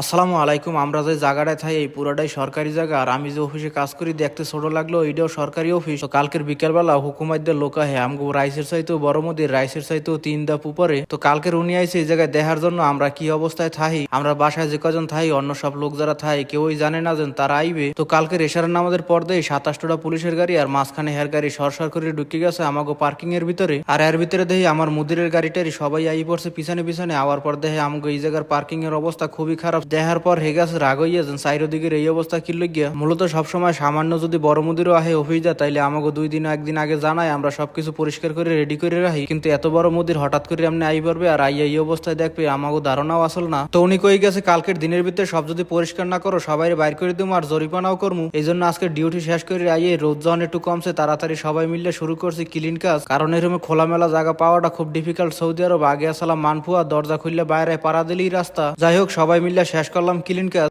আসসালামু আলাইকুম, আমরা যে জায়গাটায় থাই এই পুরাটাই সরকারি জায়গা। আর আমি যে অফিসে কাজ করি, দেখতে ছোট লাগল, এইটাও সরকারি অফিস। কালকের বিকেলবেলা হুকুমাইদের লোক আহে আমগো রাইসের চাইতেও বড় মোদির, রাইসের চাইতেও তিন দাপ উপরে। তো কালকের উনি আইছে, এই জায়গায় দেখার জন্য আমরা কি অবস্থায় থাই আমরা বাসায় যে কজন থাই অন্য সব লোক যারা থাই কেউই জানে না যেন তারা আইবে। তো কালকের এশারের নামাজের পর্দায় সাতাশটা পুলিশের গাড়ি আর মাঝখানে হেয়ার গাড়ি সরসর করে ঢুকে গেছে আমাগো পার্কিং এর ভিতরে। আর এর ভিতরে দেখি আমার মুদিরের গাড়িটারি সবাই আই পড়ছে, পিছনে পিছনে। আওয়ার পর দেখে আমাকে এই জায়গার পার্কিং এর অবস্থা খুবই খারাপ। দেখার পর হে গেছে রাগ হইয়া যেন সাইড দিকের এই অবস্থা কি গিয়া মূলত সবসময় সামান্য যদি বড় মুদিরও আহে অফিস যায়, তাইলে আমাকে দুই দিন একদিন আগে জানায় আমরা সবকিছু পরিষ্কার করে রেডি করে রাখি। কিন্তু এত বড় মুদির হঠাৎ করে এমনি আই পারবে আর আইয়া এই অবস্থায় দেখবে আমাকে ধারণাও আসল না। তো উনি কই গেছে, কালকের দিনের ভিতরে সব যদি পরিষ্কার না করো সবাই বাইর করে দিবো আর জরিপানাও করমু। এই জন্য আজকে ডিউটি শেষ করে আইয়ে রোদ যখন একটু কমছে, তাড়াতাড়ি সবাই মিলে শুরু করছি ক্লিন কাজ। কারণ এরকম খোলামেলা জায়গা পাওয়াটা খুব ডিফিকাল্ট সৌদি আরব, আগে আসলাম মানফুয়া, দরজা খুললে বাইরে পাড়া দিলেই রাস্তা। যাই হোক, সবাই মিলে শেষ করলাম ক্লিন কাজ